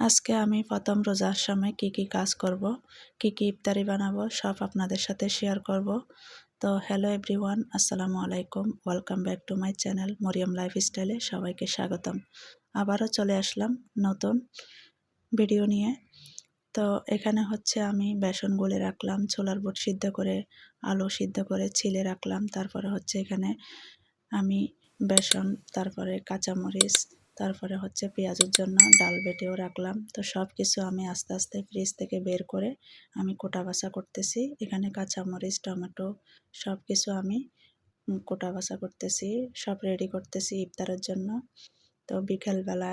আজকে আমি প্রথম রোজার সময় কি কি কাজ করব, কি কি ইফতারি বানাবো, সব আপনাদের সাথে শেয়ার করব। তো হ্যালো এভরিওয়ান আসসালামু আলাইকুম welcome back to my channel Mariam লাইফস্টাইলে সবাইকে স্বাগতম। আবারও চলে আসলাম নতুন ভিডিও নিয়ে। তো এখানে হচ্ছে আমি বেসন গুলে রাখলাম, ছোলার বুট সিদ্ধ করে, আলু সিদ্ধ করে ছিলে রাখলাম। তারপরে হচ্ছে এখানে আমি বেসন, তারপরে কাঁচামরিচ তারপরে হচ্ছে পেঁয়াজের জন্য ডাল বেটেও রাখলাম। তো সব কিছু আমি আস্তে আস্তে ফ্রিজ থেকে বের করে আমি কোটা বাসা করতেছি। এখানে কাঁচামরিচ, টমেটো সব কিছু আমি কোটা বাসা করতেছি। সব রেডি করতেছি ইফতারের জন্য। তো বিকেলবেলা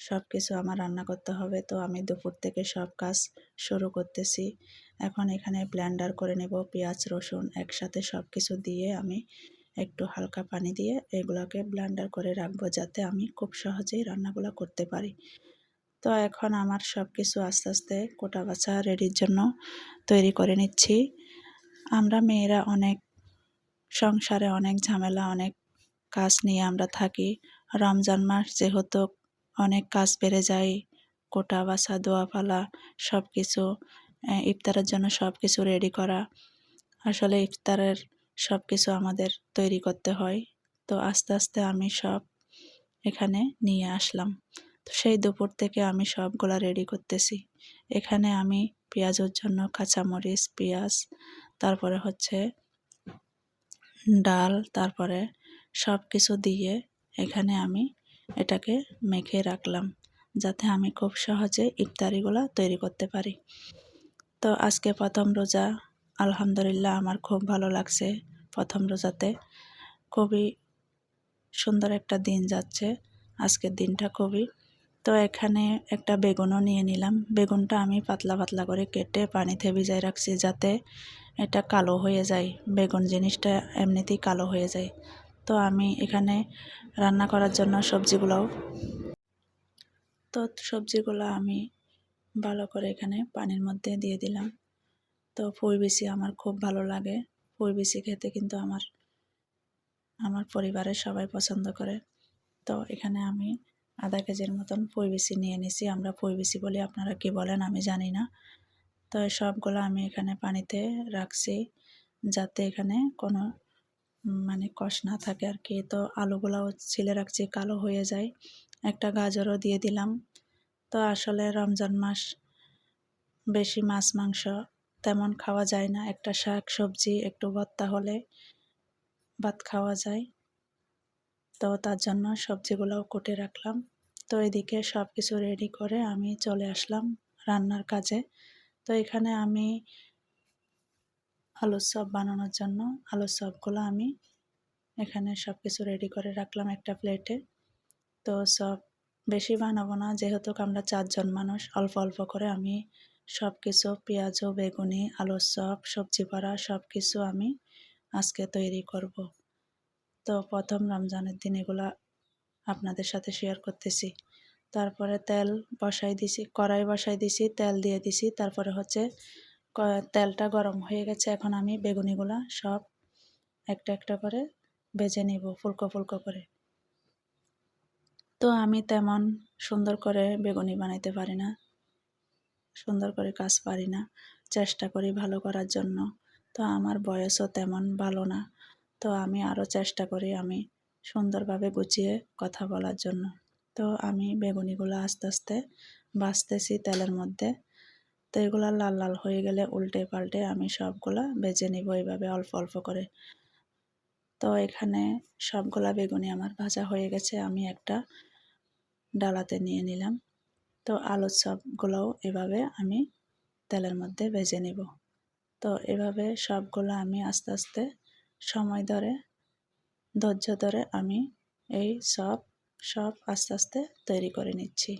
সব কিছু আমার রান্না করতে হবে। তো আমি দুপুর থেকে সব কাজ শুরু করতেছি। এখন এখানে ব্লেন্ডার করে নেব পেঁয়াজ, রসুন একসাথে সব কিছু দিয়ে আমি একটু হালকা পানি দিয়ে এগুলোকে ব্লেন্ডার করে রাখব যাতে আমি খুব সহজেই রান্নাগুলো করতে পারি। তো এখন আমার সব কিছু আস্তে আস্তে কোটা বাছা রেডির জন্য তৈরি করে নিচ্ছি। আমরা মেয়েরা অনেক সংসারে অনেক ঝামেলা, অনেক কাজ নিয়ে আমরা থাকি। রমজান মাস যেহেতু অনেক কাজ বেড়ে যায়, কোটা বাছা, দোয়া ফালা সব কিছু ইফতারের জন্য সব কিছু রেডি করা। আসলে ইফতারের সব কিছু আমাদের তৈরি করতে হয়। তো আস্তে আস্তে আমি সব এখানে নিয়ে আসলাম। তো সেই দুপুর থেকে আমি সবগুলা রেডি করতেছি। এখানে আমি পেঁয়াজের জন্য কাঁচামরিচ, পেঁয়াজ, তারপরে হচ্ছে ডাল, তারপরে সব কিছু দিয়ে এখানে আমি এটাকে মেখে রাখলাম যাতে আমি খুব সহজে ইফতারিগুলো তৈরি করতে পারি। তো আজকে প্রথম রোজা আলহামদুলিল্লাহ আমার খুব ভালো লাগছে প্রথম রোজাতে। খুবই সুন্দর একটা দিন যাচ্ছে, আজকের দিনটা খুবই। তো এখানে একটা বেগুনও নিয়ে নিলাম। বেগুনটা আমি পাতলা পাতলা করে কেটে পানিতে ভিজাই রাখছি যাতে এটা কালো হয়ে যায়। বেগুন জিনিসটা এমনিতেই কালো হয়ে যায়। তো আমি এখানে রান্না করার জন্য সবজিগুলোও তো সবজিগুলো আমি ভালো করে এখানে পানির মধ্যে দিয়ে দিলাম। তো পুঁই বিচি আমার খুব ভালো লাগে। পুঁই বিচি খেতে কিন্তু আমার আমার পরিবারের সবাই পছন্দ করে। তো এখানে আমি আধা কেজির মতন পুঁই বিচি নিয়ে নিছি। আমরা পুঁই বিচি বলি, আপনারা কি বলেন আমি জানি না। তো সবগুলো আমি এখানে পানিতে রাখছি যাতে এখানে কোনো মানে কষ না থাকে আর কি তো আলুগুলাও ছিলে রাখছি, কালো হয়ে যায়। একটা গাজরও দিয়ে দিলাম। তো আসলে রমজান মাস বেশি মাছ, মাংস তেমন খাওয়া যায় না। একটা শাক, সবজি, একটু ভর্তা হলে ভাত খাওয়া যায়। তো তার জন্য সবজিগুলোও কুটে রাখলাম। তো এদিকে সব কিছু রেডি করে আমি চলে আসলাম রান্নার কাজে। তো এখানে আমি আলুর চপ বানানোর জন্য আলুর চপগুলো আমি এখানে সব কিছু রেডি করে রাখলাম একটা প্লেটে তো সব বেশি বানাবো না, যেহেতু আমরা চারজন মানুষ, অল্প অল্প করে আমি সব কিছু পেঁয়াজ, বেগুনি আলুর চপ, সবজি পাড়া সব কিছু আমি আজকে তৈরি করব। তো প্রথম রমজানের দিন এগুলা আপনাদের সাথে শেয়ার করতেছি। তারপরে তেল বসাই দিছি, কড়াই বসাই দিছি, তেল দিয়ে দিছি, তারপরে হচ্ছে তেলটা গরম হয়ে গেছে, এখন আমি বেগুনিগুলা সব একটা একটা করে ভেজে নিব, ফুলকো ফুলকো করে। তো আমি তেমন সুন্দর করে বেগুনি বানাইতে পারি না। সুন্দর করে কাজ পারি না, চেষ্টা করি ভালো করার জন্য। তো আমার বয়সও তেমন ভালো না। তো আমি আরও চেষ্টা করি আমি সুন্দরভাবে গুছিয়ে কথা বলার জন্য। তো আমি বেগুনিগুলো আস্তে আস্তে বাছতেছি তেলের মধ্যে। তো এগুলো লাল লাল হয়ে গেলে উল্টে পাল্টে আমি সবগুলা বেজে নিব এইভাবে অল্প অল্প করে। তো এখানে সবগুলা বেগুনি আমার ভাজা হয়ে গেছে, আমি একটা ডালাতে নিয়ে নিলাম। তো আলুর চপগুলোও এভাবে আমি তেলের মধ্যে ভেজে নিব। তো এভাবে সবগুলো আমি আস্তে আস্তে সময় ধরে, ধৈর্য ধরে আমি এই সব সব আস্তে আস্তে তৈরি করে নিচ্ছি।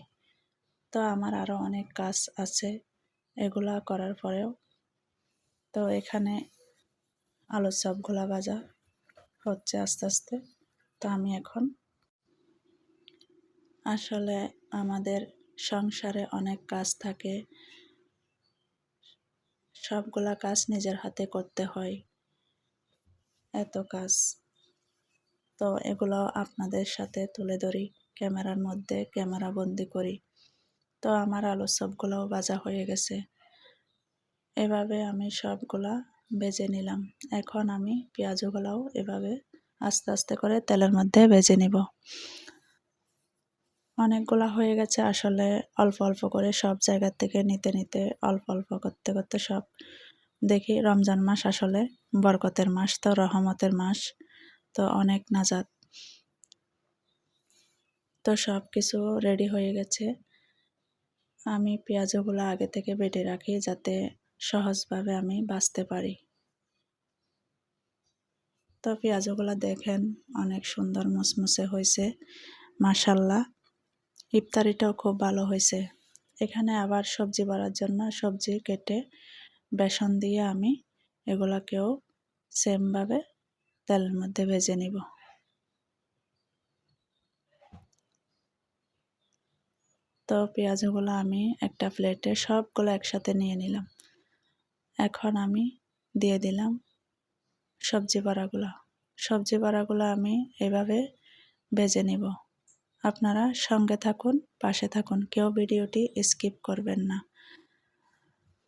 তো আমার আরও অনেক কাজ আছে এগুলা করার পরেও। তো এখানে আলুর চপগুলা ভাজা হচ্ছে আস্তে আস্তে। তো আমি এখন আসলে আমাদের সংসারে অনেক কাজ থাকে। সবগুলা কাজ নিজের হাতে করতে হয়। এত কাজ। তো এগুলো আপনাদের সাথে তুলে ধরি। ক্যামেরার মধ্যে ক্যামেরা বন্দি করি। তো আমার আলুর সবগুলোও ভাজা হয়ে গেছে। এভাবে আমি সবগুলা বেজে নিলাম। এখন আমি পেঁয়াজগুলাও এভাবে আস্তে আস্তে করে তেলের মধ্যে ভেজে নিব। অনেকগুলা হয়ে গেছে আসলে। অল্প অল্প করে সব জায়গার থেকে নিতে নিতে, অল্প অল্প করতে করতে সব দেখি। রমজান মাস আসলে বরকতের মাস, তো রহমতের মাস, তো অনেক নাজাত। তো সব কিছু রেডি হয়ে গেছে। আমি পেঁয়াজগুলো আগে থেকে বেটে রাখি যাতে সহজভাবে আমি বাঁচতে পারি। তো পেঁয়াজগুলো দেখেন, অনেক সুন্দর মুসমুসে হয়েছে। মাসাল্লাহ ইফতারিটাও খুব ভালো হয়েছে। এখানে আবার সবজি বাড়ার জন্য সবজি কেটে বেসন দিয়ে আমি এগুলাকেও সেমভাবে তেলের মধ্যে ভেজে নিব। তো পেঁয়াজগুলো আমি একটা প্লেটে সবগুলো একসাথে নিয়ে নিলাম। এখন আমি দিয়ে দিলাম সবজি বড়াগুলো। সবজি বড়াগুলো আমি এভাবে ভেজে নিব। আপনারা সঙ্গে থাকুন, পাশে থাকুন, কেউ ভিডিওটি স্কিপ করবেন না।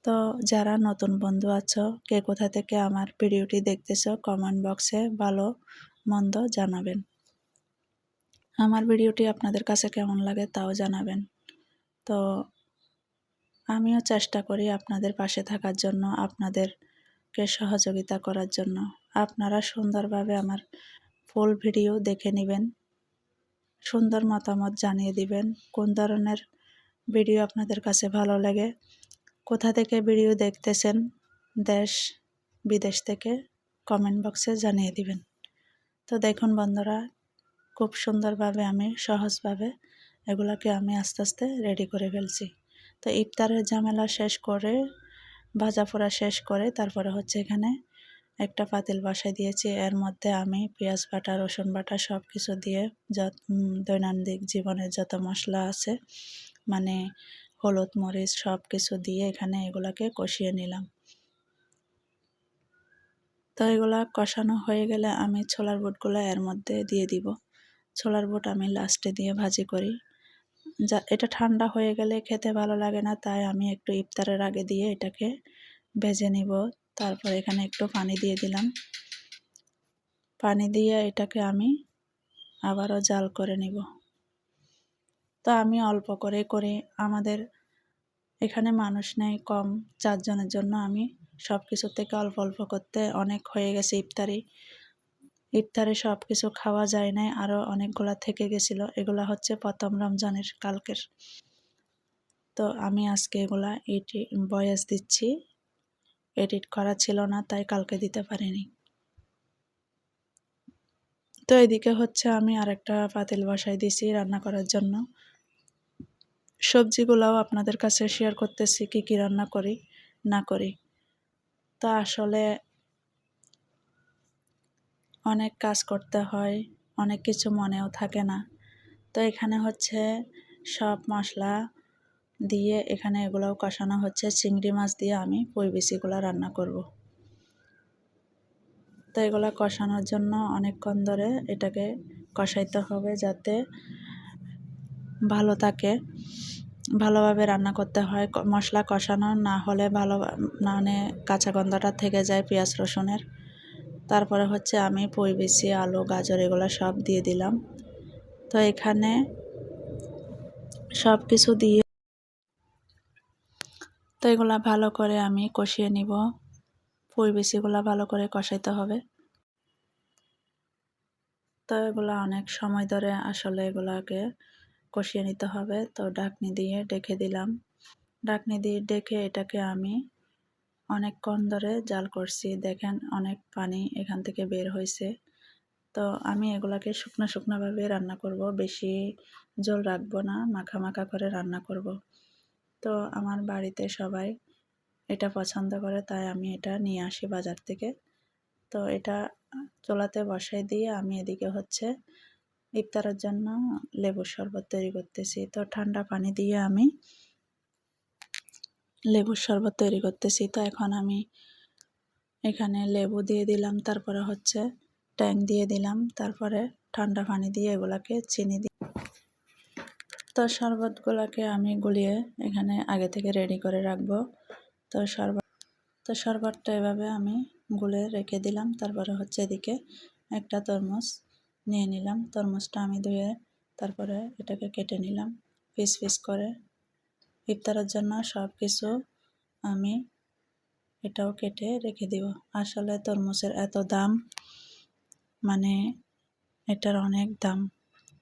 তো যারা নতুন বন্ধু আছো, কে কোথা থেকে আমার ভিডিওটি দেখতেছো কমেন্ট বক্সে ভালো, মন্দ জানাবেন। আমার ভিডিওটি আপনাদের কাছে কেমন লাগে তাও জানাবেন। তো আমিও চেষ্টা করি আপনাদের পাশে থাকার জন্য, আপনাদেরকে সহযোগিতা করার জন্য। আপনারা সুন্দরভাবে আমার ফুল ভিডিও দেখে নেবেন। সুন্দর মতামত জানিয়ে দিবেন। কোন ধরনের ভিডিও আপনাদের কাছে ভালো লাগে? কোথা থেকে ভিডিও দেখতেছেন? দেশ, বিদেশ থেকে কমেন্ট বক্সে জানিয়ে দিবেন। তো দেখুন বন্ধুরা, খুব সুন্দরভাবে আমি, সহজভাবে এগুলাকে আমি আস্তে আস্তে রেডি করে ফেলছি। তো ইফতারের ঝামেলা শেষ করে ভাজা ফোড়া শেষ করে, তারপরে হচ্ছে এখানে একটা পাতিল বসাই দিয়েছি। এর মধ্যে আমি পেঁয়াজ বাটা, রসুন বাটা সব কিছু দিয়ে যত দৈনন্দিন জীবনের যত মশলা আছে মানে হলুদ, মরিচ সব কিছু দিয়ে এখানে এগুলাকে কষিয়ে নিলাম। তো এগুলা কষানো হয়ে গেলে আমি ছোলার বুটগুলো এর মধ্যে দিয়ে দিব। ছোলার বুট আমি লাস্টে দিয়ে ভাজি করি। যা, এটা ঠান্ডা হয়ে গেলে খেতে ভালো লাগে না, তাই আমি একটু ইফতারের আগে দিয়ে এটাকে ভেজে নিব। তারপর এখানে একটু পানি দিয়ে দিলাম। পানি দিয়ে এটাকে আমি আবারও জাল করে নিব। তো আমি অল্প করে করে আমাদের এখানে মানুষ নেই, কম চারজনের জন্য আমি সব কিছু থেকে অল্প অল্প করতে অনেক হয়ে গেছে ইফতারি। ইফতারে সব কিছু খাওয়া যায় নাই আরও অনেকগুলা থেকে গেছিল। এগুলা হচ্ছে প্রথম রমজানের কালকের। তো আমি আজকে এগুলা এটি বয়স দিচ্ছি। এডিট করা ছিল না, তাই কালকে দিতে পারিনি। তো এদিকে হচ্ছে আমি আরেকটা পাতিল বসাই দিছি রান্না করার জন্য। সবজিগুলোও আপনাদের কাছে শেয়ার করতেছি, কি কি রান্না করি, না করি। তা আসলে অনেক কাজ করতে হয়, অনেক কিছু মনেও থাকে না। তো এখানে হচ্ছে সব মশলা দিয়ে এখানে এগুলোও কষানো হচ্ছে। চিংড়ি মাছ দিয়ে আমি পই বিচিগুলো রান্না করব। তো এগুলো কষানোর জন্য অনেকক্ষণ ধরে এটাকে কষাইতে হবে যাতে ভালো থাকে। ভালোভাবে রান্না করতে হয়। মশলা কষানো না হলে ভালো মানে কাঁচা গন্ধটা থেকে যায় পেঁয়াজ রসুনের। তারপরে হচ্ছে আমি পই আলু, গাজর এগুলো সব দিয়ে দিলাম। তো এখানে সব কিছু দিয়ে তো এগুলা ভালো করে আমি কষিয়ে নিব। পুঁই বিচিগুলা ভালো করে কষাইতে হবে। তো এগুলা অনেক সময় ধরে আসলে এগুলাকে কষিয়ে নিতে হবে। তো ডাকনি দিয়ে ডেকে দিলাম। ডাকনি দিয়ে ডেকে এটাকে আমি অনেকক্ষণ ধরে জাল করছি। দেখেন অনেক পানি এখান থেকে বের হয়েছে। তো আমি এগুলাকে শুকনো শুকনোভাবে রান্না করব। বেশি জল রাখব না, মাখা মাখা করে রান্না করব। তো আমার বাড়িতে সবাই এটা পছন্দ করে, তাই আমি এটা নিয়ে আসি বাজার থেকে। তো এটা চোলাতে বসাই দিয়ে আমি এদিকে হচ্ছে ইফতারের জন্য লেবুর শরবত তৈরি করতেছি। তো ঠান্ডা পানি দিয়ে আমি লেবুর শরবত তৈরি করতেছি। তো এখন আমি এখানে লেবু দিয়ে দিলাম, তারপরে হচ্ছে ট্যাং দিয়ে দিলাম, তারপরে ঠান্ডা পানি দিয়ে এগুলাকে চিনি তো শরবতগুলোকে আমি গুলিয়ে এখানে আগে থেকে রেডি করে রাখব। তো শরবত, তো শরবতটা এভাবে আমি গুলে রেখে দিলাম। তারপরে হচ্ছে এদিকে একটা তরমুজ নিয়ে নিলাম। তরমুজটা আমি ধুয়ে তারপরে এটাকে কেটে নিলাম পিস পিস করে। ইফতারের জন্য সব কিছু আমি এটাও কেটে রেখে দিব। আসলে তরমুজের এত দাম মানে এটার অনেক দাম।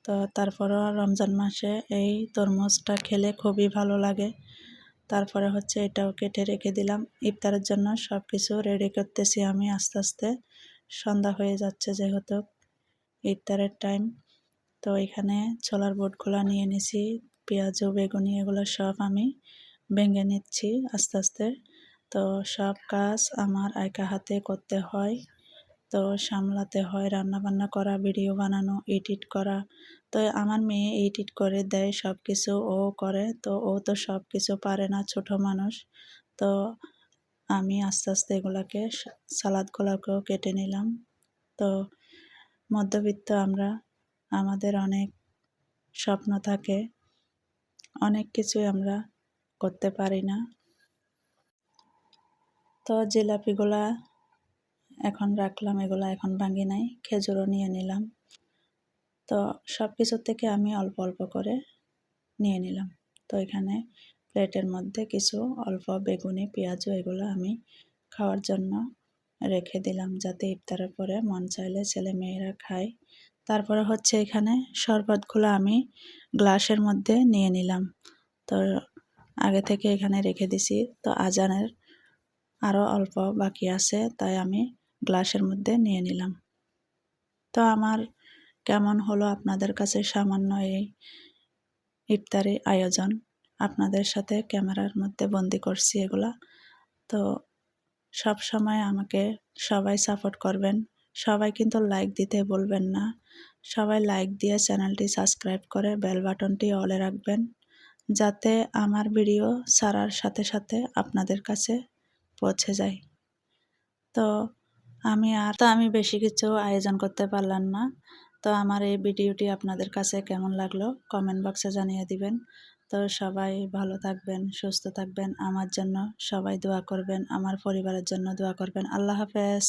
তো তারপরও রমজান মাসে এই তরমুজটা খেলে খুবই ভালো লাগে। তারপরে হচ্ছে এটাও কেটে রেখে দিলাম। ইফতারের জন্য সব কিছু রেডি করতেছি আমি আস্তে আস্তে। সন্ধ্যা হয়ে যাচ্ছে যেহেতু ইফতারের টাইম তো এখানে ছোলার বোটগুলো নিয়ে নিছি, পেঁয়াজ, বেগুনি এগুলো সব আমি ভেঙে নিচ্ছি আস্তে আস্তে। তো সব কাজ আমার একা হাতে করতে হয়। তো সামলাতে হয়। রান্না বান্না করা, ভিডিও বানানো, এডিট করা। তো আমার মেয়ে এডিট করে দেয় সব কিছু ও করে। তো ও তো সব কিছু পারে না, ছোট মানুষ। তো আমি আস্তে আস্তে এগুলাকে সালাদগুলোকেও কেটে নিলাম। তো মধ্যবিত্ত আমরা, আমাদের অনেক স্বপ্ন থাকে। অনেক কিছুই আমরা করতে পারি না। তো জিলাপিগুলা এখন রাখলাম, এগুলো এখন ভাঙি নাই, খেজুরও নিয়ে নিলাম। তো সব কিছুর থেকে আমি অল্প অল্প করে নিয়ে নিলাম। তো এখানে প্লেটের মধ্যে কিছু অল্প বেগুনি, পেঁয়াজও এগুলো আমি খাওয়ার জন্য রেখে দিলাম যাতে ইফতারের পরে মন চাইলে ছেলে মেয়েরা খায়। তারপরে হচ্ছে এখানে শরবতগুলো আমি গ্লাসের মধ্যে নিয়ে নিলাম। তো আগে থেকে এখানে রেখে দিছি, তো আজানের আরও অল্প বাকি আছে, তাই আমি গ্লাসের মধ্যে নিয়ে নিলাম। তো আমার কেমন হলো আপনাদের কাছে সামান্য এই ইফতারি আয়োজন? আপনাদের সাথে ক্যামেরার মধ্যে বন্দি করছি এগুলা। তো সব সময় আমাকে সবাই সাপোর্ট করবেন। সবাই কিন্তু লাইক দিতে বলবেন না। সবাই লাইক দিয়ে চ্যানেলটি সাবস্ক্রাইব করে বেল বাটনটি অলে রাখবেন। যাতে আমার ভিডিও ছাড়ার সাথে সাথে আপনাদের কাছে পৌঁছে যায়। তো আমি আর, তো আমি বেশি কিছু আয়োজন করতে পারলাম না। তো আমার এই ভিডিওটি আপনাদের কাছে কেমন লাগল কমেন্ট বক্সে জানিয়ে দিবেন। তো সবাই ভালো থাকবেন, সুস্থ থাকবেন, আমার জন্য সবাই দোয়া করবেন, আমার পরিবারের জন্য দোয়া করবেন। আল্লাহ হাফেজ।